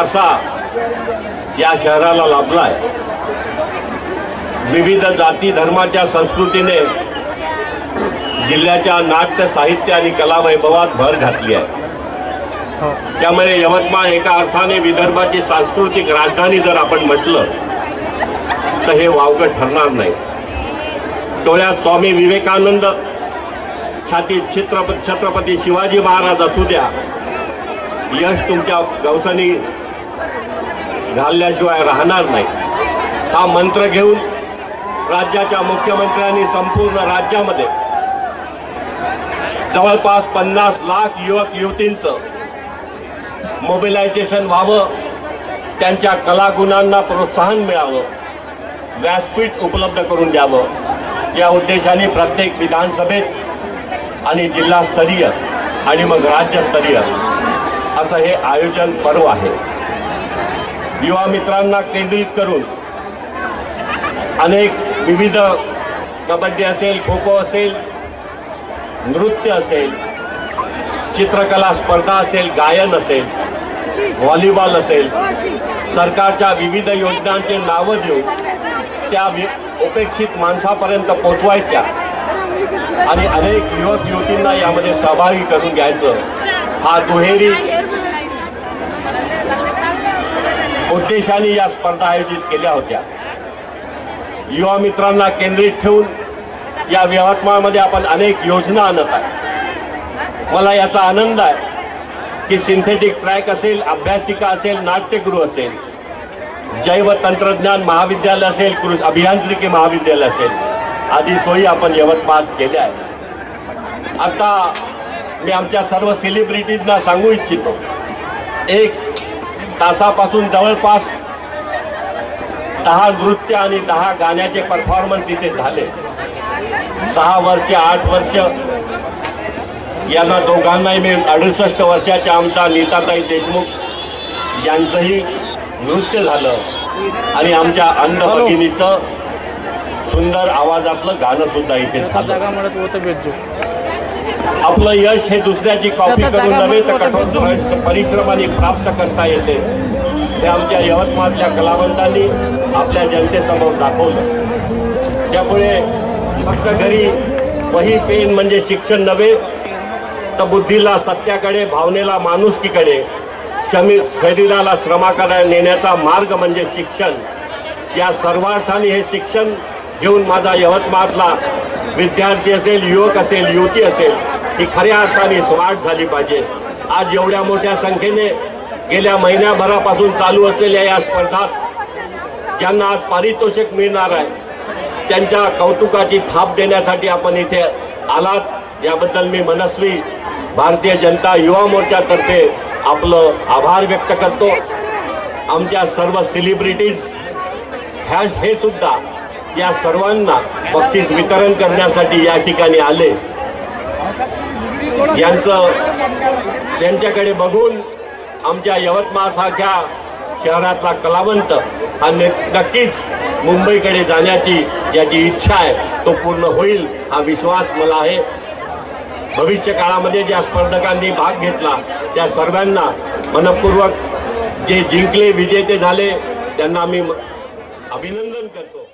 वारसा या शहराला लाभलाय. विविध जाती धर्माच्या संस्कृतीने जिल्ह्याच्या नाट्य साहित्य आणि कला वैभवात भर घातली आहे. त्यामुळे यवतमाळ एका अर्थाने विदर्भाची सांस्कृतिक राजधानी जर आपण म्हटलं तर हे वावगं ठरणार नाही. डोळ्यात स्वामी विवेकानंद छातीत छत्रपती छत्रपती शिवाजी महाराज असू द्या यश तुमच्या गवसनी घालल्याशिवाय राहणार नाही. हा मंत्र घेऊन राज्याच्या मुख्यमंत्र्यांनी संपूर्ण राज्यामध्ये जवळपास पन्नास लाख युवक युवतींचं मोबिलायझेशन व्हावं त्यांच्या कलागुणांना प्रोत्साहन मिळावं व्यासपीठ उपलब्ध करून द्यावं या उद्देशाने प्रत्येक विधानसभेत आणि जिल्हास्तरीय आणि मग राज्यस्तरीय असं हे आयोजन पर्व आहे. युवा मित्रांना केंद्रित करून अनेक विविध कबड्डी असेल खो खो असेल नृत्य असेल चित्रकला स्पर्धा असेल गायन असेल व्हॉलीबॉल असेल सरकारच्या विविध योजनांचे नावं देऊन त्या वि- उपेक्षित माणसापर्यंत पोचवायच्या आणि अनेक युवक युवतींना यामध्ये सहभागी करून घ्यायचं. हा दुहेरी उद्देशाने या स्पर्धा आयोजित केल्या होत्या. युवा मित्रांना केंद्रित ठेवून या यवतमाळमध्ये आपण अनेक योजना आणत आहे मला याचा आनंद आहे की सिंथेटिक ट्रॅक असेल अभ्यासिका असेल नाट्यगृह असेल जैव तंत्रज्ञान महाविद्यालय असेल कृषी अभियांत्रिकी महाविद्यालय असेल आदी सोयी आपण यवतमाळ केल्या आहेत. आता मी आमच्या सर्व सेलिब्रिटीजना सांगू इच्छितो. एक तासापासून जवळपास दहा नृत्य आणि दहा गाण्याचे परफॉर्मन्स इथे झाले. सहा वर्ष आठ वर्ष यांना दोघांनाही मी अडुसष्ट वर्षाच्या आमचा नीताताई देशमुख यांचंही नृत्य झालं. आणि आमच्या अंध भगिनीचं सुंदर आवाजातलं गाणं सुद्धा इथे झालं. आपलं यश हे दुसऱ्याची कॉपी करून नव्हे तर कठोर परिश्रमाने प्राप्त करता येते. हे आमच्या यवतमाळच्या कलावंतांनी आपल्या जनतेसमोर दाखवलं. त्यामुळे फक्त घरी वही पेन म्हणजे शिक्षण नव्हे तर बुद्धीला सत्याकडे भावनेला माणुसकीकडे शमी शरीराला श्रमाकडे नेण्याचा मार्ग म्हणजे शिक्षण. या सर्वार्थाने हे शिक्षण घेऊन माझा यवतमाळला विद्यार्थी असेल युवक असेल युवती असेल ही खऱ्या अर्थाने स्मार्ट झाली पाहिजे. आज एवढ्या मोठ्या संख्येने गेल्या महिन्याभरापासून चालू असलेल्या या स्पर्धात ज्यांना आज पारितोषिक मिळणार आहे त्यांच्या कौतुकाची थाप देण्यासाठी आपण इथे आलात. याबद्दल मी मनस्वी भारतीय जनता युवा मोर्चातर्फे आपलं आभार व्यक्त करतो. आमच्या सर्व सेलिब्रिटीज ह्या हे सुद्धा या सर्वांना बक्षीस वितरण करण्यासाठी या ठिकाणी आले. यांचं त्यांच्याकडे बघून आमच्या यवतमाळ सारख्या शहरातला कलावंत हा नक्कीच मुंबईकडे जाण्याची ज्याची इच्छा आहे तो पूर्ण होईल हा विश्वास मला आहे. भविष्य काळामध्ये ज्या स्पर्धकांनी भाग घेतला त्या सर्वांना मनपूर्वक जे जिंकले विजेते झाले त्यांना मी अभिनंदन करतो.